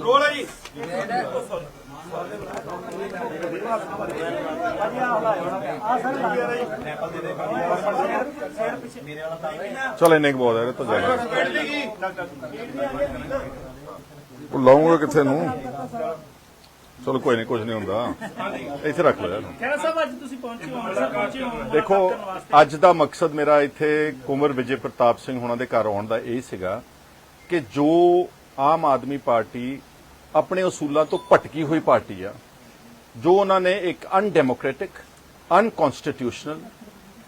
Role ਹੈ ਜੀ ਚਲ ਇੰਨੇ ਬਹੁਤ ਹੈ ਤਾਂ ਜ਼ਿਆਦਾ। ਉਹ ਲਾਉਂਗਾ ਕਿੱਥੇ ਨੂੰ? ਚਲੋ ਕੋਈ ਨਹੀਂ ਕੁਝ ਨਹੀਂ ਹੁੰਦਾ। ਇੱਥੇ ਰੱਖ ਲਓ ਯਾਰ। ਖੈਰਾ ਸਾਹਿਬ ਅੱਜ ਤੁਸੀਂ ਪਹੁੰਚੇ ਹੋ ਅੰਮ੍ਰਿਤਸਰ ਪਹੁੰਚੇ ਹੋ ਦੇਖੋ ਅੱਜ ਦਾ ਮਕਸਦ ਮੇਰਾ ਇੱਥੇ ਕੁਮਰ ਵਿਜੇ ਪ੍ਰਤਾਪ ਸਿੰਘ ਹੋਣਾ ਦੇ ਘਰ ਆਉਣ ਦਾ ਇਹ ਸੀਗਾ ਕਿ ਜੋ ਆਮ ਆਦਮੀ ਪਾਰਟੀ ਆਪਣੇ ਅਸੂਲਾਂ ਤੋਂ ਭਟਕੀ ਹੋਈ ਪਾਰਟੀ ਆ ਜੋ ਉਹਨਾਂ ਨੇ ਇੱਕ ਅਨਡੈਮੋਕ੍ਰੈਟਿਕ ਅਨਕਨਸਟੀਟਿਊਸ਼ਨਲ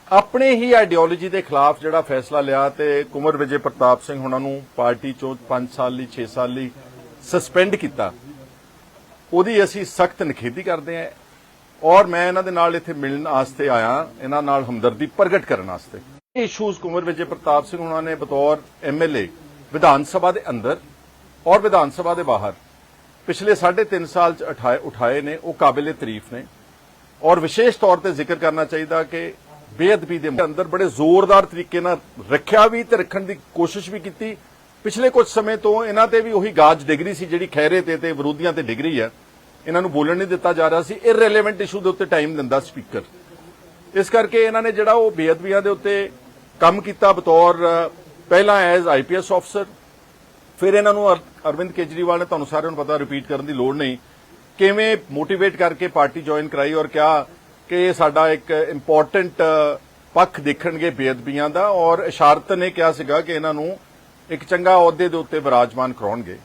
ਆਪਣੇ ਹੀ ਆਈਡੀਓਲੋਜੀ ਦੇ ਖਿਲਾਫ ਜਿਹੜਾ ਫੈਸਲਾ ਲਿਆ ਤੇ ਕੁਮਰ ਵਿਜੇ ਪ੍ਰਤਾਪ ਸਿੰਘ ਉਹਨਾਂ ਨੂੰ ਪਾਰਟੀ ਚੋਂ 5 ਸਾਲ ਲਈ 6 ਸਾਲ ਲਈ ਸਸਪੈਂਡ ਕੀਤਾ ਉਹਦੀ ਅਸੀਂ ਸਖਤ ਨਿਖੇਧੀ ਕਰਦੇ ਹਾਂ ਔਰ ਮੈਂ ਇਹਨਾਂ ਦੇ ਨਾਲ ਇੱਥੇ ਮਿਲਣ ਵਾਸਤੇ ਆਇਆ, ਇਹਨਾਂ ਨਾਲ ਹਮਦਰਦੀ ਪ੍ਰਗਟ ਕਰਨ ਵਾਸਤੇ ਇਸ਼ੂਜ਼ ਕੁਮਰ ਵਿਜੇ ਪ੍ਰਤਾਪ ਸਿੰਘ ਉਹਨਾਂ ਨੇ ਬਤੌਰ ਐਮਐਲਏ ਵਿਧਾਨ ਸਭਾ ਦੇ ਅੰਦਰ ਔਰ ਵਿਧਾਨ ਸਭਾ ਦੇ ਬਾਹਰ। ਪਿਛਲੇ 3.5 ਸਾਲ ਚ ਉਠਾਏ ਉਠਾਏ ਨੇ, ਉਹ ਕਾਬਿਲੇ ਤਾਰੀਫ ਨੇ। ਔਰ ਵਿਸ਼ੇਸ਼ ਤੌਰ ਤੇ ਜ਼ਿਕਰ ਕਰਨਾ ਚਾਹੀਦਾ ਕਿ ਬੇਅਦਬੀ ਦੇ ਅੰਦਰ ਬੜੇ ਜ਼ੋਰਦਾਰ ਤਰੀਕੇ ਨਾਲ ਰੱਖਿਆ ਵੀ ਤੇ ਰੱਖਣ ਦੀ ਕੋਸ਼ਿਸ਼ ਵੀ ਕੀਤੀ ਪਿਛਲੇ ਕੁਝ ਸਮੇਂ ਤੋਂ ਇਹਨਾਂ ਤੇ ਵੀ ਉਹੀ ਗਾਜ ਡਿਗਰੀ ਸੀ, ਜਿਹੜੀ ਖੈਰੇ ਤੇ ਤੇ ਵਿਰੋਧੀਆਂ ਤੇ ਡਿਗਰੀ ਹੈ। ਇਹਨਾਂ ਨੂੰ ਬੋਲਣ ਨਹੀਂ ਦਿੱਤਾ ਜਾ ਰਿਹਾ ਸੀ। ਇਰਰੈਲੇਵੈਂਟ ਇਸ਼ੂ ਦੇ ਉੱਤੇ ਟਾਈਮ ਦਿੰਦਾ ਸਪੀਕਰ ਇਸ ਕਰਕੇ ਇਹਨਾਂ ਨੇ ਜਿਹੜਾ ਉਹ ਬੇਅਦਬੀਆਂ ਦੇ ਉੱਤੇ ਕੰਮ ਕੀਤਾ ਬਤੌਰ ਪਹਿਲਾਂ ਐਜ਼ ਆਈਪੀਐਸ ਅਫਸਰ ਫਿਰ ਇਹਨਾਂ ਨੂੰ ਅਰਵਿੰਦ ਕੇਜਰੀਵਾਲ ਨੇ ਤੁਹਾਨੂੰ ਸਾਰਿਆਂ ਨੂੰ ਪਤਾ ਰਿਪੀਟ ਕਰਨ ਦੀ ਲੋੜ ਨਹੀਂ। ਕਿਵੇਂ ਮੋਟੀਵੇਟ ਕਰਕੇ ਪਾਰਟੀ ਜੁਆਇਨ ਕਰਾਈ ਔਰ ਕਿਹਾ ਕਿ ਇਹ ਸਾਡਾ ਇੱਕ ਇੰਪੋਰਟੈਂਟ ਪੱਖ ਦੇਖਣਗੇ ਬੇਅਦਬੀਆਂ ਦਾ ਔਰ ਇਸ਼ਾਰਤ ਨੇ ਕਿਹਾ ਸੀਗਾ ਕਿ ਇਹਨਾਂ ਨੂੰ ਇੱਕ ਚੰਗਾ ਅਹੁਦੇ ਦੇ ਉੱਤੇ ਵਿਰਾਜਮਾਨ ਕਰਾਉਣਗੇ।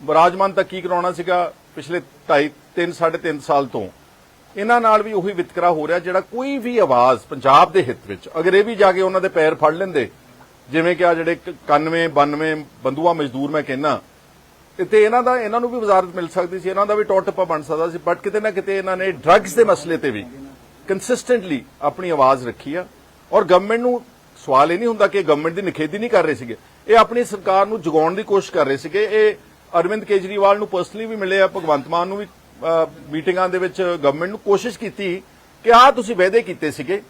ਵਿਰਾਜਮਾਨ ਤਾਂ ਕੀ ਕਰਾਉਣਾ ਸੀਗਾ? ਪਿਛਲੇ 2.5 3 3.5 ਸਾਲ ਤੋਂ। ਇਹਨਾਂ ਨਾਲ ਵੀ ਉਹੀ ਵਿਤਕਰਾ ਹੋ ਰਿਹਾ ਜਿਹੜਾ ਕੋਈ ਵੀ ਆਵਾਜ਼ ਪੰਜਾਬ ਦੇ ਹਿੱਤ ਵਿੱਚ, ਅਗਰ ਇਹ ਵੀ ਜਾ ਕੇ ਉਹਨਾਂ ਦੇ ਪੈਰ ਫੜ ਲੈਂਦੇ, ਜਿਵੇਂ ਕਿ ਆ ਜਿਹੜੇ 91 92 ਬੰਦੂਆ ਮਜ਼ਦੂਰ ਮੈਂ ਕਹਿੰਨਾ ਤੇ ਇਹਨਾਂ ਦਾ, ਇਹਨਾਂ ਨੂੰ ਵੀ ਵਜ਼ਾਰਤ ਮਿਲ ਸਕਦੀ ਸੀ, ਇਹਨਾਂ ਦਾ ਵੀ ਟੌਰ ਟੱਪਾ ਬਣ ਸਕਦਾ ਸੀ ਬਟ ਕਿਤੇ ਨਾ ਕਿਤੇ ਇਹਨਾਂ ਨੇ ਡਰੱਗਸ ਦੇ ਮਸਲੇ ਤੇ ਵੀ ਕੰਸਿਸਟੈਂਟਲੀ ਆਪਣੀ ਆਵਾਜ਼ ਰੱਖੀ ਆ। ਔਰ ਗਵਰਨਮੈਂਟ ਨੂੰ ਸਵਾਲ ਇਹ ਨਹੀਂ ਹੁੰਦਾ ਕਿ ਗਵਰਨਮੈਂਟ ਦੀ ਨਿਖੇਧੀ ਨਹੀਂ ਕਰ ਰਹੇ ਸੀਗੇ। ਇਹ ਆਪਣੀ ਸਰਕਾਰ ਨੂੰ ਜਗਾਉਣ ਦੀ ਕੋਸ਼ਿਸ਼ ਕਰ ਰਹੇ ਸੀਗੇ। ਇਹ ਅਰਵਿੰਦ ਕੇਜਰੀਵਾਲ ਨੂੰ ਪਰਸਨਲੀ ਵੀ ਮਿਲੇ ਆ, ਭਗਵੰਤ ਮਾਨ ਨੂੰ ਵੀ ਮੀਟਿੰਗਾਂ ਦੇ ਵਿੱਚ ਗਵਰਨਮੈਂਟ ਨੂੰ ਕੋਸ਼ਿਸ਼ ਕੀਤੀ ਕਿ ਆਹ ਤੁਸੀਂ ਵਾਅਦੇ ਕੀਤੇ ਸੀਗੇ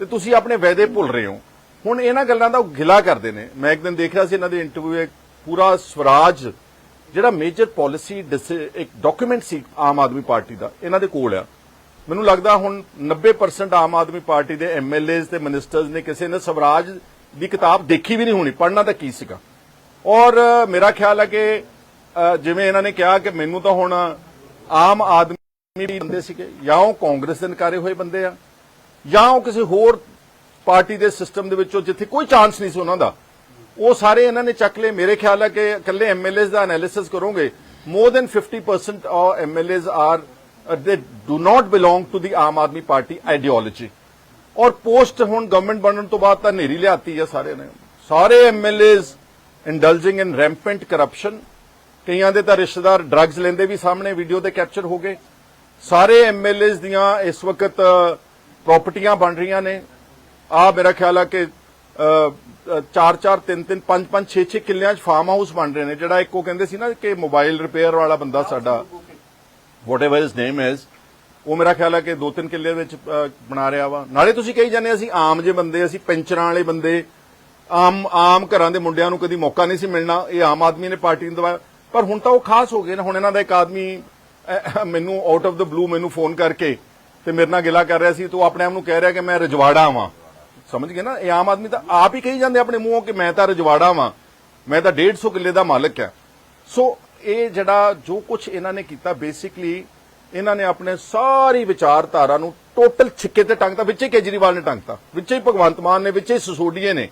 ਤੇ ਤੁਸੀਂ ਆਪਣੇ ਵਾਅਦੇ ਭੁੱਲ ਰਹੇ ਹੋ। ਹੁਣ ਇਹਨਾਂ ਗੱਲਾਂ ਦਾ ਉਹ ਗਿਲਾ ਕਰਦੇ ਨੇ। ਮੈਂ ਇੱਕ ਦਿਨ ਦੇਖ ਰਿਹਾ ਸੀ ਇਹਨਾਂ ਦੇ ਇੰਟਰਵਿਊ ਇੱਕ ਪੂਰਾ ਸਵਰਾਜ, ਜਿਹੜਾ ਮੇਜਰ ਪਾਲਿਸੀ ਇੱਕ ਡਾਕੂਮੈਂਟ ਸੀ ਆਮ ਆਦਮੀ ਪਾਰਟੀ ਦਾ, ਇਹਨਾਂ ਦੇ ਕੋਲ ਆ। ਮੈਨੂੰ ਲੱਗਦਾ ਹੁਣ 90% ਆਮ ਆਦਮੀ ਪਾਰਟੀ ਦੇ ਐਮਐਲਏਜ਼ ਤੇ ਮਿਨਿਸਟਰਸ ਨੇ ਕਿਸੇ ਨੇ ਸਵਰਾਜ ਦੀ ਕਿਤਾਬ ਦੇਖੀ ਵੀ ਨਹੀਂ ਹੋਣੀ ਪੜਨਾ ਤਾਂ ਕੀ ਸੀਗਾ? ਔਰ ਮੇਰਾ ਖਿਆਲ ਹੈ ਕਿ ਜਿਵੇਂ ਇਹਨਾਂ ਨੇ ਕਿਹਾ ਕਿ ਮੈਨੂੰ ਤਾਂ ਹੁਣ ਆਮ ਆਦਮੀ ਵੀ ਬੰਦੇ ਸੀਗੇ, ਜਾਂ ਉਹ ਕਾਂਗਰਸ ਦੇ ਨਕਾਰੇ ਹੋਏ ਬੰਦੇ ਆ, ਜਾਂ ਉਹ ਕਿਸੇ ਹੋਰ ਪਾਰਟੀ ਦੇ ਸਿਸਟਮ ਦੇ ਵਿੱਚੋਂ ਜਿੱਥੇ ਕੋਈ ਚਾਂਸ ਨਹੀਂ ਸੀ ਉਹਨਾਂ ਦਾ। ਉਹ ਸਾਰੇ ਇਹਨਾਂ ਨੇ ਚੱਕ ਲਏ। ਮੇਰੇ ਖਿਆਲ ਹੈ ਕਿ ਇਕੱਲੇ ਐਮਐਲਏਜ਼ ਦਾ ਐਨਾਲਿਸਿਸ ਕਰੋਗੇ, more than 50% of MLAs are, they, do not belong to the Aam Aadmi party ideology. ਔਰ ਪੋਸਟ ਹੁਣ ਗਵਰਨਮੈਂਟ ਬਣਨ ਤੋਂ ਬਾਅਦ ਤਾਂ ਨੇਰੀ ਲਿਆਤੀ ਆ ਸਾਰੇ ਨੇ। ਸਾਰੇ MLAs indulging in rampant corruption ਕਈਆਂ ਦੇ ਤਾਂ ਰਿਸ਼ਤੇਦਾਰ ਡਰੱਗਸ ਲੈਂਦੇ ਵੀ ਸਾਹਮਣੇ ਵੀਡੀਓ ਤੇ ਕੈਪਚਰ ਹੋ ਗਏ। ਸਾਰੇ ਐਮਐਲਏਜ਼ ਦੀਆਂ ਇਸ ਵਕਤ ਪ੍ਰਾਪਰਟੀਆਂ ਬਣ ਰਹੀਆਂ ਨੇ। ਆ ਮੇਰਾ ਖਿਆਲ ਆ ਕਿ 4 4 3 3 5 5 6 6 ਕਿੱਲਿਆਂ 'ਚ ਫਾਰਮ ਹਾਊਸ ਬਣ ਰਹੇ ਨੇ। ਜਿਹੜਾ ਇੱਕ ਉਹ ਕਹਿੰਦੇ ਸੀ ਨਾ ਕਿ ਮੋਬਾਈਲ ਰਿਪੇਅਰ ਵਾਲਾ ਬੰਦਾ ਸਾਡਾ। Whatever his name is ਉਹ ਮੇਰਾ ਖਿਆਲ ਹੈ ਕਿ ਦੋ ਤਿੰਨ ਕਿੱਲੇ ਵਿੱਚ ਬਣਾ ਰਿਹਾ ਵਾ। ਨਾਲੇ ਤੁਸੀਂ ਕਹੀ ਜਾਂਦੇ ਅਸੀਂ ਆਮ ਜੇ ਬੰਦੇ, ਅਸੀਂ ਪੈਂਚਰਾਂ ਵਾਲੇ ਬੰਦੇ, ਆਮ ਆਮ ਘਰਾਂ ਦੇ ਮੁੰਡਿਆਂ ਨੂੰ ਕਦੀ ਮੌਕਾ ਨਹੀਂ ਸੀ ਮਿਲਣਾ, ਇਹ ਆਮ ਆਦਮੀ ਨੇ ਪਾਰਟੀ ਨੂੰ ਦਵਾਇਆ ਪਰ ਹੁਣ ਤਾਂ ਉਹ ਖਾਸ ਹੋ ਗਏ ਨੇ। ਹੁਣ ਇਹਨਾਂ ਦਾ ਇੱਕ ਆਦਮੀ ਮੈਨੂੰ ਆਊਟ ਆਫ ਦਾ ਬਲੂ ਮੈਨੂੰ ਫੋਨ ਕਰਕੇ ਤੇ ਮੇਰੇ ਨਾਲ ਗਿਲਾ ਕਰ ਰਿਹਾ ਸੀ ਤੂੰ ਆਪਣੇ ਆਪ ਨੂੰ ਕਹਿ ਰਿਹਾ ਕਿ ਮੈਂ ਰਜਵਾੜਾ ਵਾਂ। ਸਮਝ ਗਏ ਨਾ? ਇਹ ਆਮ ਆਦਮੀ ਤਾਂ ਆਪ ਹੀ ਕਹੀ ਜਾਂਦੇ ਆਪਣੇ ਮੂੰਹੋਂ ਕਿ ਮੈਂ ਤਾਂ ਰਜਵਾੜਾ ਵਾਂ। ਮੈਂ ਤਾਂ 150 ਕਿੱਲੇ ਦਾ ਮਾਲਕ ਆ। ਸੋ ਇਹ ਜਿਹੜਾ ਜੋ ਕੁਝ ਇਹਨਾਂ ਨੇ ਕੀਤਾ ਬੇਸਿਕਲੀ ਇਹਨਾਂ ਨੇ ਆਪਣੇ ਸਾਰੀ ਵਿਚਾਰਧਾਰਾ ਨੂੰ ਟੋਟਲ ਛਿੱਕੇ ਤੇ ਟੰਗਤਾ, ਵਿੱਚੇ ਕੇਜਰੀਵਾਲ ਨੇ ਟੰਗਤਾ, ਵਿੱਚੇ ਹੀ ਭਗਵੰਤ ਮਾਨ ਨੇ, ਵਿੱਚੇ ਹੀ ਸਸੋਡੀਏ ਨੇ।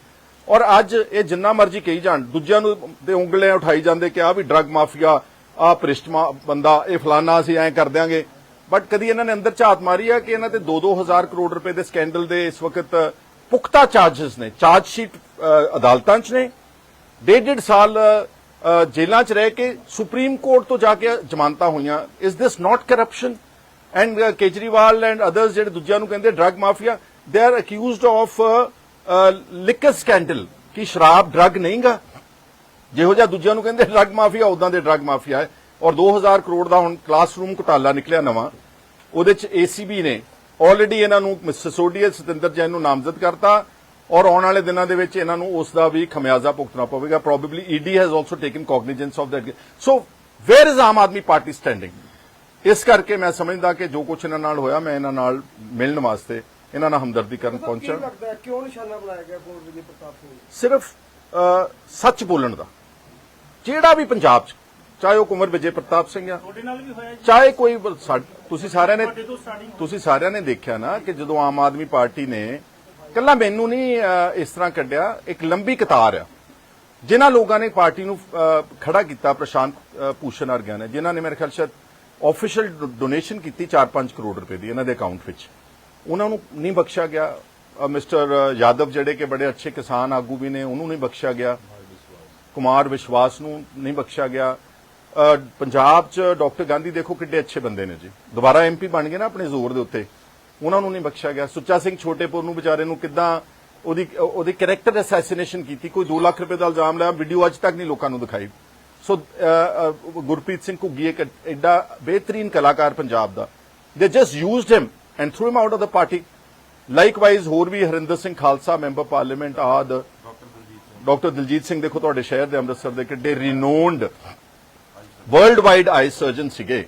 ਔਰ ਅੱਜ ਇਹ ਜਿੰਨਾ ਮਰਜ਼ੀ ਕਹੀ ਜਾਣ, ਦੂਜਿਆਂ ਨੂੰ ਦੇ ਉਂਗਲੀਆਂ ਉਠਾਈ ਜਾਂਦੇ ਕਿ ਆ ਵੀ ਡਰੱਗ ਮਾਫੀਆ ਆ ਭ੍ਰਿਸ਼ਟਮਾ ਬੰਦਾ, ਇਹ ਫਲਾਨਾ ਅਸੀਂ ਐਂ ਕਰ ਦਿਆਂਗੇ। ਬਟ ਕਦੀ ਇਹਨਾਂ ਨੇ ਅੰਦਰ ਝਾਤ ਮਾਰੀ ਆ ਕਿ ਇਹਨਾਂ ਤੇ 2-2000 ਕਰੋੜ ਰੁਪਏ ਦੇ ਸਕੈਂਡਲ ਦੇ ਇਸ ਵਕਤ ਪੁਖਤਾ ਚਾਰजेस ਨੇ। ਚਾਰਜ ਸ਼ੀਟ ਅਦਾਲਤਾਂ 'ਚ ਨੇ। ਡੇਢ ਡੇਢ ਸਾਲ ਜੇਲ੍ਹਾਂ 'ਚ ਰਹਿ ਕੇ ਸੁਪਰੀਮ ਕੋਰਟ ਤੋਂ ਜਾ ਕੇ ਜ਼ਮਾਨਤਾਂ ਹੋਈਆਂ। Is this not corruption and Kejriwal and others ਜਿਹੜੇ ਦੂਜਿਆਂ ਨੂੰ ਕਹਿੰਦੇ drug mafia they are accused of liquor scandal ਕਿ ਸ਼ਰਾਬ ਡਰੱਗ ਨਹੀਂਗਾ। ਜਿਹੋ ਜਿਹਾ ਦੂਜਿਆਂ ਨੂੰ ਕਹਿੰਦੇ ਡਰੱਗ ਮਾਫੀਆ ਉਦਾਂ ਦੇ ਡਰੱਗ ਮਾਫੀਆ ਹੈ। ਔਰ 2000 ਕਰੋੜ ਦਾ ਹੁਣ ਕਲਾਸਰੂਮ ਘੁਟਾਲਾ ਨਿਕਲਿਆ ਨਵਾਂ। ਉਹਦੇ ਚ ਏਸੀਬੀ ਨੇ। ਆਲਰੇਡੀ ਇਹਨਾਂ ਨੂੰ ਮਿਸ ਸਿਸੋਡੀਆ ਸਤਿੰਦਰ ਜੈਨ ਨੂੰ ਨਾਮਜ਼ਦ ਕਰਤਾ। ਔਰ ਆਉਣ ਵਾਲੇ ਦਿਨਾਂ ਦੇ ਵਿੱਚ ਇਹਨਾਂ ਨੂੰ ਉਸ ਦਾ ਵੀ ਖਮਿਆਜ਼ਾ ਭੁਗਤਣਾ ਪਵੇਗਾ। Probably ED has also taken cognizance of that so where is Aam Aadmi Party standing ਇਸ ਕਰਕੇ ਮੈਂ ਸਮਝਦਾ ਕਿ ਜੋ ਕੁਝ ਇਹਨਾਂ ਨਾਲ ਹੋਇਆ ਮੈਂ ਇਹਨਾਂ ਨਾਲ ਮਿਲਣ ਵਾਸਤੇ ਇਹਨਾਂ ਨਾਲ ਹਮਦਰਦੀ ਕਰਨ ਕੀ ਪਹੁੰਚਾ ਲੱਗਦਾ ਹੈ? ਕਿਉਂ ਨਿਸ਼ਾਨਾ ਬਣਾਇਆ ਗਿਆ ਕੁੰਵਰ ਵਿਜੇ ਪ੍ਰਤਾਪ ਸਿੰਘ? ਸਿਰਫ ਸੱਚ ਬੋਲਣ ਦਾ। ਜਿਹੜਾ ਵੀ ਪੰਜਾਬ 'ਚ ਚਾਹੇ ਉਹ ਕੁੰਵਰ ਵਿਜੇ ਪ੍ਰਤਾਪ ਸਿੰਘ ਆ ਤੁਹਾਡੇ ਨਾਲ ਵੀ ਹੋਇਆ ਜੀ? ਚਾਹੇ ਕੋਈ ਤੁਸੀਂ ਸਾਰਿਆਂ ਨੇ ਤੁਸੀਂ ਸਾਰਿਆਂ ਨੇ ਦੇਖਿਆ ਨਾ ਕਿ ਜਦੋਂ ਆਮ ਆਦਮੀ ਪਾਰਟੀ ਨੇ ਕੱਲਾ ਮੈਨੂੰ ਨਹੀਂ ਇਸ ਤਰ੍ਹਾਂ ਕੱਢਿਆ। ਇੱਕ ਲੰਬੀ ਕਤਾਰ ਆ। ਜਿਨ੍ਹਾਂ ਲੋਕਾਂ ਨੇ ਪਾਰਟੀ ਨੂੰ ਖੜਾ ਕੀਤਾ, ਪ੍ਰਸ਼ਾਂਤ ਭੂਸ਼ਣ ਵਰਗਿਆਂ ਨੇ, ਜਿਨ੍ਹਾਂ ਨੇ ਮੇਰੇ ਖਿਆਲ ਸ਼ਾਇਦ ਆਫੀਸ਼ੀਅਲ ਡੋਨੇਸ਼ਨ ਕੀਤੀ 4-5 ਕਰੋੜ ਰੁਪਏ ਦੀ ਇਹਨਾਂ ਦੇ ਅਕਾਊਂਟ ਵਿੱਚ। ਉਹਨਾਂ ਨੂੰ ਨਹੀਂ ਬਖਸ਼ਿਆ ਗਿਆ। ਮਿਸਟਰ ਯਾਦਵ ਜਿਹੜੇ ਕਿ ਬੜੇ ਅੱਛੇ ਕਿਸਾਨ ਆਗੂ ਵੀ ਨੇ, ਉਹਨੂੰ ਨਹੀਂ ਬਖਸ਼ਿਆ ਗਿਆ। ਕੁਮਾਰ ਵਿਸ਼ਵਾਸ ਨੂੰ ਨਹੀਂ ਬਖਸ਼ਿਆ ਗਿਆ। ਪੰਜਾਬ 'ਚ ਡਾਕਟਰ ਗਾਂਧੀ ਦੇਖੋ ਕਿੱਡੇ ਅੱਛੇ ਬੰਦੇ ਨੇ ਜੀ। ਦੁਬਾਰਾ ਐਮਪੀ ਬਣ ਗਏ ਨਾ ਆਪਣੇ ਜ਼ੋਰ ਦੇ ਉੱਤੇ। ਉਹਨਾਂ ਨੂੰ ਨਹੀਂ ਬਖਸ਼ਿਆ ਗਿਆ। ਸੁੱਚਾ ਸਿੰਘ ਛੋਟੇਪੁਰ ਨੂੰ ਵਿਚਾਰੇ ਨੂੰ ਕਿੱਦਾਂ ਉਹਦੀ ਉਹਦੀ ਕੈਰੈਕਟਰ ਅਸੈਸੀਨੇਸ਼ਨ ਕੀਤੀ, ਕੋਈ 2 ਲੱਖ ਰੁਪਏ ਦਾ ਇਲਜ਼ਾਮ ਲਾਇਆ ਵੀਡੀਓ ਅੱਜ ਤੱਕ ਨਹੀਂ ਲੋਕਾਂ ਨੂੰ ਦਿਖਾਈ। ਸੋ ਗੁਰਪ੍ਰੀਤ ਸਿੰਘ ਘੁੱਗੀ ਇੱਕ ਐਡਾ ਬਿਹਤਰੀਨ ਕਲਾਕਾਰ ਪੰਜਾਬ ਦਾ। They just used him and threw him out of the party likewise ਹੋਰ ਵੀ ਹਰਿੰਦਰ ਸਿੰਘ ਖਾਲਸਾ, ਮੈਂਬਰ ਪਾਰਲੀਮੈਂਟ ਆਦ। ਡਾਕਟਰ ਦਲਜੀਤ ਸਿੰਘ, ਦੇਖੋ ਤੁਹਾਡੇ ਸ਼ਹਿਰ ਦੇ ਅੰਮ੍ਰਿਤਸਰ ਦੇ ਕਿੱਡੇ renowned world wide eye surgeon ਸੀਗੇ।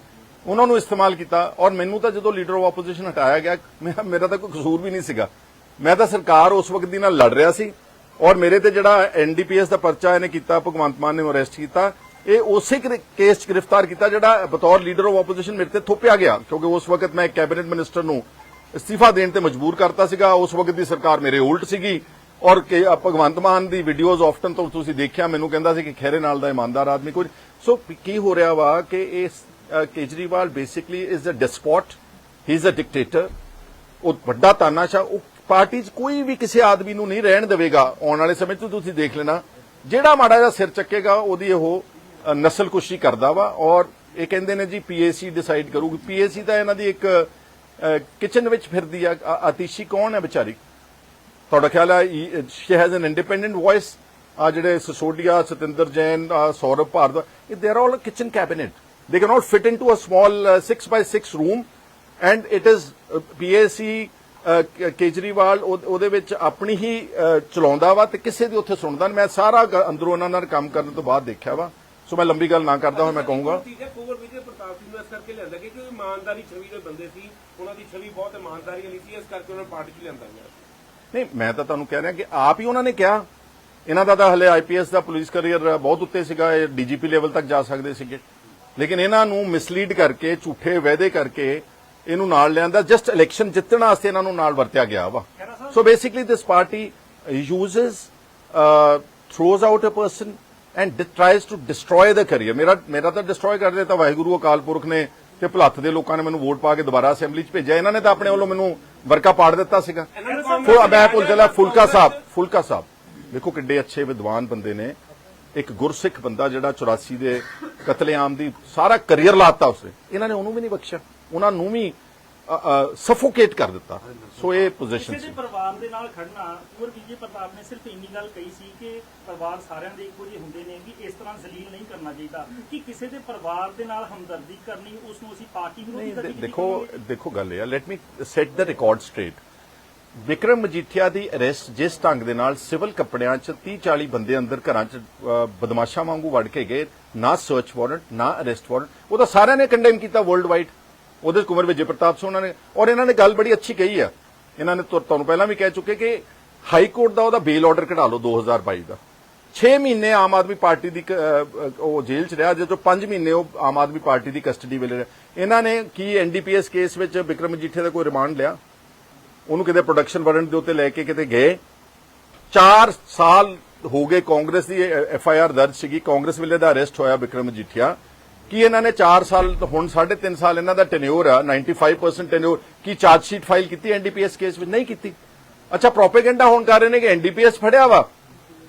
ਉਹਨਾਂ ਨੂੰ ਇਸਤੇਮਾਲ ਕੀਤਾ ਔਰ ਮੈਨੂੰ ਤਾਂ ਜਦੋਂ ਲੀਡਰ ਆਫ ਆਪੋਜੀਸ਼ਨ ਹਟਾਇਆ ਗਿਆ, ਮੇਰਾ ਤਾਂ ਕੋਈ ਕਸੂਰ ਵੀ ਨਹੀਂ ਸੀਗਾ। ਮੈਂ ਤਾਂ ਸਰਕਾਰ ਉਸ ਵਕਤ ਦੀ ਨਾਲ ਲੜ ਰਿਹਾ ਸੀ ਔਰ ਮੇਰੇ ਤੇ ਜਿਹੜਾ ਐਨਡੀਪੀਐਸ ਦਾ ਪਰਚਾ ਇਹਨੇ ਕੀਤਾ, ਭਗਵੰਤ ਮਾਨ ਨੇ ਅਰੈਸਟ ਕੀਤਾ, ਇਹ ਉਸੇ ਕੇਸ 'ਚ ਗ੍ਰਿਫਤਾਰ ਕੀਤਾ ਜਿਹੜਾ ਬਤੌਰ ਲੀਡਰ ਆਫ ਆਪੋਜੀਸ਼ਨ ਮੇਰੇ ਤੇ ਥੋਪਿਆ ਗਿਆ ਕਿਉਂਕਿ ਉਸ ਵਕਤ ਮੈਂ ਕੈਬਨਿਟ ਮਿਨਿਸਟਰ ਨੂੰ ਅਸਤੀਫਾ ਦੇਣ ਤੇ ਮਜਬੂਰ ਕਰਤਾ ਸੀਗਾ। ਉਸ ਵਕਤ ਦੀ ਸਰਕਾਰ ਮੇਰੇ ਉਲਟ ਸੀਗੀ ਔਰ ਕਿ ਭਗਵੰਤ ਮਾਨ ਦੀ ਵੀਡੀਓਜ਼ ਆਫਟਨ ਤੋਂ ਤੁਸੀਂ ਦੇਖਿਆ, ਮੈਨੂੰ ਕਹਿੰਦਾ ਸੀ ਕਿ ਖੈਰੇ ਨਾਲ ਦਾ ਇਮਾਨਦਾਰ ਆਦਮੀ ਕੋਈ ਸੋ ਕੀ ਹੋ ਰਿਹਾ ਵਾ ਕਿ ਇਸ Kejriwal basically is a despot he is a dictator ਉਹ ਵੱਡਾ ਤਾਨਾਸ਼ਾ ਉਹ ਪਾਰਟੀ 'ਚ ਕੋਈ ਵੀ ਕਿਸੇ ਆਦਮੀ ਨੂੰ ਨਹੀਂ ਰਹਿਣ ਦੇਵੇਗਾ ਆਉਣ ਵਾਲੇ ਸਮੇਂ 'ਚ, ਤੁਸੀਂ ਦੇਖ ਲੈਣਾ। ਜਿਹੜਾ ਮਾੜਾ ਜਿਹਾ ਸਿਰ ਚੱਕੇਗਾ, ਉਹਦੀ ਉਹ ਨਸਲਕੁਸ਼ੀ ਕਰਦਾ ਵਾ ਔਰ ਇਹ ਕਹਿੰਦੇ ਨੇ ਜੀ ਪੀਏਸੀ ਡਿਸਾਈਡ ਕਰੂਗੀ। ਪੀਏਸੀ ਤਾਂ ਇਹਨਾਂ ਦੀ ਇੱਕ ਕਿਚਨ ਵਿੱਚ ਫਿਰਦੀ ਆ। ਆਤੀਸ਼ੀ ਕੌਣ ਹੈ ਵਿਚਾਰੀ? ਤੁਹਾਡਾ ਖਿਆਲ ਹੈ she has an independent voice ਆ ਜਿਹੜੇ ਸਸੋਡੀਆ, ਸਤਿੰਦਰ ਜੈਨ ਆਹ Saurabh Bharadwaj they are all kitchen cabinet they can not fit into a small 6 by 6 room and it is PAC Kejriwal ਉਹ- ਉਹਦੇ ਵਿੱਚ ਆਪਣੀ ਹੀ ਚਲਾਉਂਦਾ ਵਾ ਤੇ ਕਿਸੇ ਦੀ ਉੱਥੇ ਸੁਣਦਾ ਨਹੀਂ ਮੈਂ ਸਾਰਾ ਅੰਦਰੋਂ ਉਹਨਾਂ ਨਾਲ ਕੰਮ ਕਰਨ ਤੋਂ ਬਾਅਦ ਦੇਖਿਆ ਵਾ। ਸੋ ਮੈਂ ਲੰਬੀ ਗੱਲ ਨਾ ਕਰਦਾ ਹੋਇਆ ਮੈਂ ਕਹੂੰਗਾ। ਠੀਕ ਹੈ ਕੁੰਵਰ ਵਿਜੇ ਪ੍ਰਤਾਪ ਸਿੰਘ ਨੂੰ ਇਸ ਕਰਕੇ ਲਿਆਂਦਾ ਕਿ ਕਿਉਂਕਿ ਇਮਾਨਦਾਰੀ ਛਵੀ ਦੇ ਬੰਦੇ ਸੀ ਉਹਨਾਂ ਦੀ ਛਵੀ ਬਹੁਤ ਇਮਾਨਦਾਰੀ ਵਾਲੀ ਸੀ ਇਸ ਕਰਕੇ ਉਹਨਾਂ ਨੂੰ ਪਾਰਟੀ 'ਚ ਲਿਆਂਦਾ ਗਿਆ। ਨਹੀਂ ਮੈਂ ਤਾਂ ਤੁਹਾਨੂੰ ਕਹਿ ਰਿਹਾ ਕਿ ਆਪ ਹੀ ਉਹਨਾਂ ਨੇ ਕਿਹਾ। ਇਹਨਾਂ ਦਾ ਤਾਂ ਹਲੇ ਆਈਪੀਐਸ ਦਾ ਪੁਲਿਸ ਕਰੀਅਰ ਬਹੁਤ ਉੱਤੇ ਸੀਗਾ ਇਹ ਡੀਜੀਪੀ ਲੈਵਲ ਤੱਕ ਜਾ ਸਕਦੇ ਸੀਗੇ। ਲੇਕਿਨ ਇਹਨਾਂ ਨੂੰ ਮਿਸਲੀਡ ਕਰਕੇ ਝੂਠੇ ਵਾਅਦੇ ਕਰਕੇ ਇਹਨੂੰ ਨਾਲ ਲਿਆਂਦਾ। ਜਸਟ ਇਲੈਕਸ਼ਨ ਜਿੱਤਣ ਵਾਸਤੇ ਇਹਨਾਂ ਨੂੰ ਨਾਲ ਵਰਤਿਆ ਗਿਆ ਵਾ। So basically this party uses throws out a person and tries to destroy the career ਮੇਰਾ ਮੇਰਾ ਤਾਂ ਡਿਸਟਰੋਏ ਕਰ ਦਿੱਤਾ। ਵਾਹਿਗੁਰੂ ਅਕਾਲ ਪੁਰਖ ਨੇ ਤੇ ਭਲੱਥ ਦੇ ਲੋਕਾਂ ਨੇ ਮੈਨੂੰ ਵੋਟ ਪਾ ਕੇ ਦੁਬਾਰਾ ਅਸੈਂਬਲੀ 'ਚ ਭੇਜਿਆ। ਇਹਨਾਂ ਨੇ ਤਾਂ ਆਪਣੇ ਵੱਲੋਂ ਮੈਨੂੰ ਵਰਕਾ ਪਾੜ ਦਿੱਤਾ ਸੀਗਾ। ਫੁਲ ਮੈਂ ਭੁੱਲ ਚਲਾ ਫੁਲਕਾ ਸਾਹਿਬ ਫੁਲਕਾ ਸਾਹਿਬ। ਦੇਖੋ ਕਿੱਡੇ ਅੱਛੇ ਵਿਦਵਾਨ ਬੰਦੇ ਨੇ। ਇੱਕ ਗੁਰਸਿੱਖ ਬੰਦਾ ਜਿਹੜਾ 84 ਦੇ ਕਤਲੇਆਮ ਦੀ ਸਾਰਾ ਕੈਰੀਅਰ ਲਾਤਾ ਉਸਨੇ। ਇਹਨਾਂ ਨੇ ਉਹਨੂੰ ਵੀ ਨਹੀਂ ਬਖਸ਼ਿਆ। ਉਹਨਾਂ ਨੂੰ ਵੀ ਸਫੋਕੇਟ ਕਰ ਦਿੱਤਾ। ਸੋ ਇਹ ਪੋਜੀਸ਼ਨ ਸੀ। ਪਰਿਵਾਰ ਦੇ ਨਾਲ ਖੜਨਾ ਕੁੰਵਰ ਵਿਜੇ ਪ੍ਰਤਾਪ ਨੇ ਸਿਰਫ ਇੰਨੀ ਗੱਲ ਕਹੀ ਸੀ ਕਿ ਪਰਿਵਾਰ ਸਾਰਿਆਂ ਦੇ ਇੱਕੋ ਜਿਹੇ ਹੁੰਦੇ ਨੇ ਵੀ ਇਸ ਤਰ੍ਹਾਂ ਜ਼ਲੀਲ ਨਹੀਂ ਕਰਨਾ ਚਾਹੀਦਾ। ਕਿ ਕਿਸੇ ਦੇ ਪਰਿਵਾਰ ਦੇ ਨਾਲ ਹਮਦਰਦੀ ਕਰਨੀ ਉਸ ਨੂੰ ਅਸੀਂ ਪਾਰਟੀ ਵਿਰੋਧੀ ਨਹੀਂ ਕਦੀ ਦੇ- ਨਹੀਂ ਦੇਖੋ ਕਹਾਂਗੇ। ਦੇਖੋ ਗੱਲ ਇਹ ਆ। Let me set the record straight Vikram Majithia the arrest ਜਿਸ ਢੰਗ ਦੇ ਨਾਲ ਸਿਵਲ ਕੱਪੜਿਆਂ 'ਚ 30 40 ਬੰਦੇ ਅੰਦਰ ਘਰਾਂ 'ਚ ਬਦਮਾਸ਼ਾਂ ਵਾਂਗੂ ਵੜ ਕੇ ਗਏ, ਨਾ ਸਰਚ ਵਾਰੰਟ, ਨਾ ਅਰੈਸਟ ਵਾਰੰਟ। ਉਹ ਤਾਂ ਸਾਰਿਆਂ ਨੇ ਕੰਡੈਮ ਕੀਤਾ ਵਰਲਡ ਵਾਈਡ ਉਹਦੇ 'ਚ ਕੁਮਰ ਵਿਜੇ ਪ੍ਰਤਾਪ ਸਿੰਘ ਉਹਨਾਂ ਨੇ, ਔਰ ਇਹਨਾਂ ਨੇ ਗੱਲ ਬੜੀ ਅੱਛੀ ਕਹੀ ਆ। ਇਹਨਾਂ ਨੇ ਤੁਰ- ਤੁਹਾਨੂੰ ਪਹਿਲਾਂ ਵੀ ਕਹਿ ਚੁੱਕੇ ਕਿ ਹਾਈ ਕੋਰਟ ਦਾ ਉਹਦਾ ਬੇਲ ਆਰਡਰ ਕਢਾ ਲਓ 2022 ਦਾ। 6 ਮਹੀਨੇ ਆਮ ਆਦਮੀ ਪਾਰਟੀ ਦੀ ਉਹ ਜੇਲ੍ਹ 'ਚ ਰਿਹਾ, ਜਦੋਂ 5 ਮਹੀਨੇ ਉਹ ਆਮ ਆਦਮੀ ਪਾਰਟੀ ਦੀ ਕਸਟਡੀ ਵੇਲੇ ਰਿਹਾ। ਇਹਨਾਂ ਨੇ ਕੀ ਐਨਡੀਪੀਐਸ ਕੇਸ ਵਿੱਚ ਵਿਕਰਮ ਮਜੀਠੀਆ ਦਾ ਕੋਈ ਰਿਮਾਂਡ ਲਿਆ? ਉਹਨੂੰ ਕਿਤੇ ਪ੍ਰੋਡਕਸ਼ਨ ਵਾਰੰਟ ਦੇ ਉੱਤੇ ਲੈ ਕੇ ਕਿਤੇ ਗਏ। 4 ਸਾਲ ਹੋ ਗਏ ਕਾਂਗਰਸ ਦੀ ਐਫ ਆਈ ਆਰ ਦਰਜ ਸੀਗੀ। ਕਾਂਗਰਸ ਵੇਲੇ ਦਾ ਅਰੈਸਟ ਹੋਇਆ ਵਿਕਰਮ ਮਜੀਠੀਆ ਕੀ ਇਹਨਾਂ ਨੇ 4 ਸਾਲ, ਹੁਣ 3.5 ਸਾਲ ਇਹਨਾਂ ਦਾ ਟੈਨਿਓਰ ਆ 95% ਟੈਨਿਓਰ ਕੀ ਚਾਰਜ ਸ਼ੀਟ ਫਾਈਲ ਕੀਤੀ ਐਨਡੀਪੀਐਸ ਕੇਸ ਵਿੱਚ? ਨਹੀਂ ਕੀਤੀ। ਅੱਛਾ ਪ੍ਰੋਪੇਗੈਂਡਾ ਹੋਣ ਕਰ ਰਹੇ ਨੇ ਕਿ ਐਨਡੀਪੀਐਸ ਫੜਿਆ ਵਾ।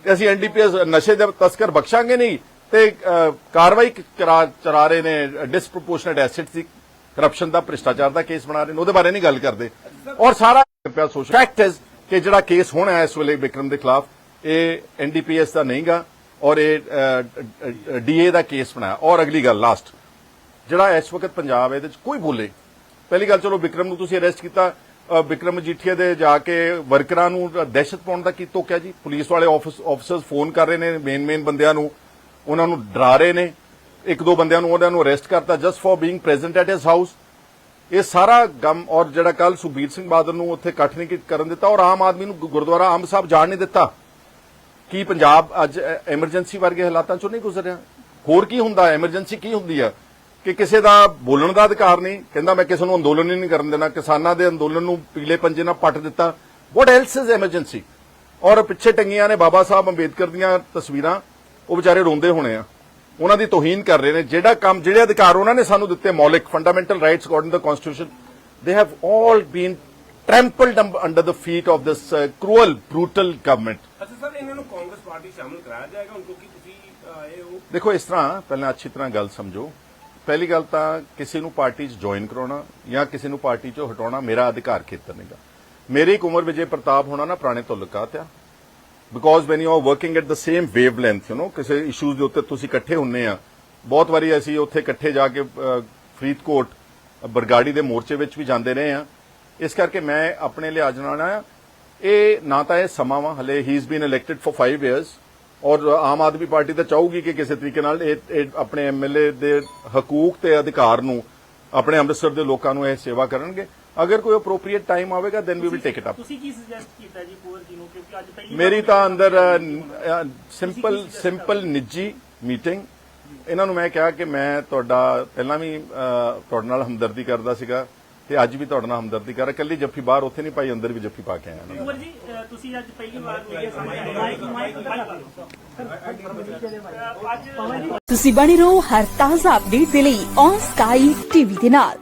ਤੇ ਅਸੀਂ ਐਨਡੀਪੀਐਸ ਨਸ਼ੇ ਦੇ ਤਸਕਰ ਬਖਸ਼ਾਂਗੇ ਨਹੀਂ। ਤੇ ਕਾਰਵਾਈ ਕਰਾ ਚਰਾ ਰਹੇ ਨੇ ਡਿਸਪ੍ਰੋਪੋਰਸ਼ਨੇਟ ਐਸਿਡਸ ਦੀ ਕਰਪਸ਼ਨ ਦਾ ਭ੍ਰਿਸ਼ਟਾਚਾਰ ਦਾ ਕੇਸ ਬਣਾ ਰਹੇ ਨੇ। ਉਹਦੇ ਬਾਰੇ ਨਹੀਂ ਗੱਲ ਕਰਦੇ। ਔਰ ਸਾਰਾ ਪਿਆ ਸੋਸ਼ਲ ਫੈਕਟ ਇਜ਼ ਕਿ ਜਿਹੜਾ ਕੇਸ ਹੋਣਾ ਹੈ ਇਸ ਵੇਲੇ ਵਿਕਰਮ ਦੇ ਖਿਲਾਫ ਇਹ ਐਨਡੀਪੀਐਸ ਦਾ ਨਹੀਂਗਾ ਔਰ ਇਹ ਡੀਏ ਦਾ ਕੇਸ ਬਣਾਇਆ। ਔਰ ਅਗਲੀ ਗੱਲ ਲਾਸਟ ਜਿਹੜਾ ਇਸ ਵਕਤ ਪੰਜਾਬ ਇਹਦੇ ਚ ਕੋਈ ਬੋਲੇ। ਪਹਿਲੀ ਗੱਲ ਚਲੋ ਵਿਕਰਮ ਨੂੰ ਤੁਸੀਂ ਅਰੈਸਟ ਕੀਤਾ ਅ, ਵਿਕਰਮ ਮਜੀਠੀਆ ਦੇ ਜਾ ਕੇ ਵਰਕਰਾਂ ਨੂੰ ਦਹਿਸ਼ਤ ਪਾਉਣ ਦਾ ਕੀ ਤੋਕਿਆ ਜੀ? ਪੁਲਿਸ ਵਾਲੇ ਆਫਿਸ ਆਫੀਸਰਸ ਫੋਨ ਕਰ ਰਹੇ ਨੇ ਮੇਨ ਮੇਨ ਬੰਦਿਆਂ ਨੂੰ। ਉਹਨਾਂ ਨੂੰ ਡਰਾ ਰਹੇ ਨੇ। ਇੱਕ ਦੋ ਬੰਦਿਆਂ ਨੂੰ ਉਹਨਾਂ ਨੂੰ ਅਰੈਸਟ ਕਰਤਾ just for being present at his house ਇਹ ਸਾਰਾ ਗਮ ਔਰ ਜਿਹੜਾ ਕੱਲ ਸੁਬੀਰ ਸਿੰਘ ਬਾਦਲ ਨੂੰ ਉੱਥੇ ਇਕੱਠ ਨਹੀਂ ਕਰਨ ਦਿੱਤਾ ਔਰ ਆਮ ਆਦਮੀ ਨੂੰ ਗੁਰਦੁਆਰਾ ਆਮ ਸਾਹਿਬ ਜਾਣ ਨਹੀਂ ਦਿੱਤਾ। ਕੀ ਪੰਜਾਬ ਅੱਜ ਐਮਰਜੈਂਸੀ ਵਰਗੇ ਹਾਲਾਤਾਂ ਚੋਂ ਨਹੀਂ ਗੁਜ਼ਰਿਆ? ਹੋਰ ਕੀ ਹੁੰਦਾ? ਐਮਰਜੈਂਸੀ ਕੀ ਹੁੰਦੀ ਆ? ਕਿ ਕਿਸੇ ਦਾ ਬੋਲਣ ਦਾ ਅਧਿਕਾਰ ਨਹੀਂ। ਕਹਿੰਦਾ ਮੈਂ ਕਿਸੇ ਨੂੰ ਅੰਦੋਲਨ ਹੀ ਨਹੀਂ ਕਰਨ ਦੇਣਾ। ਕਿਸਾਨਾਂ ਦੇ ਅੰਦੋਲਨ ਨੂੰ ਪੀਲੇ ਪੰਜੇ ਨਾਲ ਪੱਟ ਦਿੱਤਾ। ਵਾਟ ਐਲਸ ਇਜ਼ ਐਮਰਜੈਂਸੀ ਔਰ ਪਿੱਛੇ ਟੰਗੀਆਂ ਨੇ ਬਾਬਾ ਸਾਹਿਬ ਅੰਬੇਦਕਰ ਦੀਆਂ ਤਸਵੀਰਾਂ। ਉਹ ਵਿਚਾਰੇ ਰੋਂਦੇ ਹੋਣੇ ਆ। ਉਹਨਾਂ ਦੀ ਤੋਹੀਨ ਕਰ ਰਹੇ ਨੇ। ਜਿਹੜਾ ਕੰਮ ਜਿਹੜੇ ਅਧਿਕਾਰ ਉਹਨਾਂ ਨੇ ਸਾਨੂੰ ਦਿੱਤੇ ਮੌਲਿਕ fundamental rights according to the constitution they have all been trampled under the feet of this cruel brutal government. ਅੱਛਾ ਸਰ ਇਹਨਾਂ ਨੂੰ ਕਾਂਗਰਸ ਪਾਰਟੀ ਸ਼ਾਮਲ ਕਰਾਇਆ ਜਾਏਗਾ? ਹੁਣ ਕਿਉਂਕਿ ਤੁਸੀਂ ਇਹ ਹੋ। ਦੇਖੋ ਇਸ ਤਰ੍ਹਾਂ ਪਹਿਲਾਂ ਅੱਛੀ ਤਰ੍ਹਾਂ ਗੱਲ ਸਮਝੋ। ਪਹਿਲੀ ਗੱਲ ਤਾਂ ਕਿਸੇ ਨੂੰ ਪਾਰਟੀ 'ਚ ਜੁਆਇਨ ਕਰਾਉਣਾ ਜਾਂ ਕਿਸੇ ਨੂੰ ਪਾਰਟੀ 'ਚੋਂ ਹਟਾਉਣਾ ਮੇਰਾ ਅਧਿਕਾਰ ਖੇਤਰ ਨਹੀਂਗਾ। ਮੇਰੀ ਇੱਕ ਉਮਰ ਵਿਜੇ ਪ੍ਰਤਾਪ ਹੋਣਾ ਨਾ ਪੁਰਾਣੇ ਤਾਲੁਕਾਤ ਆ because when you are working at the same wavelength you know ਕਿਸੇ ਇਸ਼ੂਜ਼ ਦੇ ਉੱਤੇ ਤੁਸੀਂ ਇਕੱਠੇ ਹੁੰਨੇ ਆ, ਬਹੁਤ ਵਾਰੀ ਅਸੀਂ ਉੱਥੇ ਇਕੱਠੇ ਜਾ ਕੇ ਫਰੀਦਕੋਟ, ਬਰਗਾੜੀ ਦੇ ਮੋਰਚੇ ਵਿੱਚ ਵੀ ਜਾਂਦੇ ਰਹੇ ਆ। ਇਸ ਕਰਕੇ ਮੈਂ ਆਪਣੇ ਲਿਹਾਜ਼ ਨਾਲ ਆ, ਇਹ ਨਾ ਤਾਂ ਇਹ ਸਮਾਂ ਵਾ, ਹਲੇ ਹੀ is been elected for 5 years ਔਰ ਆਮ ਆਦਮੀ ਪਾਰਟੀ ਤਾਂ ਚਾਹੂਗੀ ਕਿ ਕਿਸੇ ਤਰੀਕੇ ਨਾਲ ਇਹ ਆਪਣੇ ਐਮਐਲਏ ਦੇ ਹਕੂਕ ਤੇ ਅਧਿਕਾਰ ਨੂੰ, ਆਪਣੇ ਅੰਮ੍ਰਿਤਸਰ ਦੇ ਲੋਕਾਂ ਨੂੰ ਇਹ ਸੇਵਾ ਕਰਨਗੇ। ਅਗਰ ਕੋਈ ਅਪਰੋਪਰੀਏਟ ਟਾਈਮ ਆਵੇਗਾ then we will take it up ਤੁਸੀਂ ਕੀ ਸੁਜੈਸਟ ਕੀਤਾ ਜੀ ਕੁਵਰ ਜੀ ਨੂੰ ਕਿਉਂਕਿ ਅੱਜ ਪਹਿਲੀ ਮੇਰੀ ਤਾਂ ਅੰਦਰ ਸਿੰਪਲ ਸਿੰਪਲ ਨਿੱਜੀ ਮੀਟਿੰਗ ਇਹਨਾਂ ਨੂੰ ਮੈਂ ਕਿਹਾ ਕਿ ਮੈਂ ਤੁਹਾਡਾ ਪਹਿਲਾਂ ਵੀ ਤੁਹਾਡੇ ਨਾਲ ਹਮਦਰਦੀ ਕਰਦਾ ਸੀਗਾ ਤੇ ਅੱਜ ਵੀ ਤੁਹਾਡੇ ਨਾਲ ਹਮਦਰਦੀ ਕਰ ਰਿਹਾ। ਕੱਲੀ ਜੱਫੀ ਬਾਹਰ ਉੱਥੇ ਨਹੀਂ ਪਾਈ ਅੰਦਰ ਵੀ ਜੱਫੀ ਪਾ ਕੇ ਆਇਆ ਜੀ ਤੁਸੀਂ ਅੱਜ ਪਹਿਲੀ ਵਾਰ ਮੀਡੀਆ ਸਾਹਮਣੇ ਆਏ ਮਾਈਕ ਮਾਈਕ ਅੱਜ ਤੁਸੀਂ ਬਣੇ ਰਹੋ ਹਰ ਤਾਜ਼ਾ ਅਪਡੇਟ ਦੇ ਲਈ ਔਨ ਸਕਾਈ ਟੀਵੀ ਦੇ ਨਾਲ।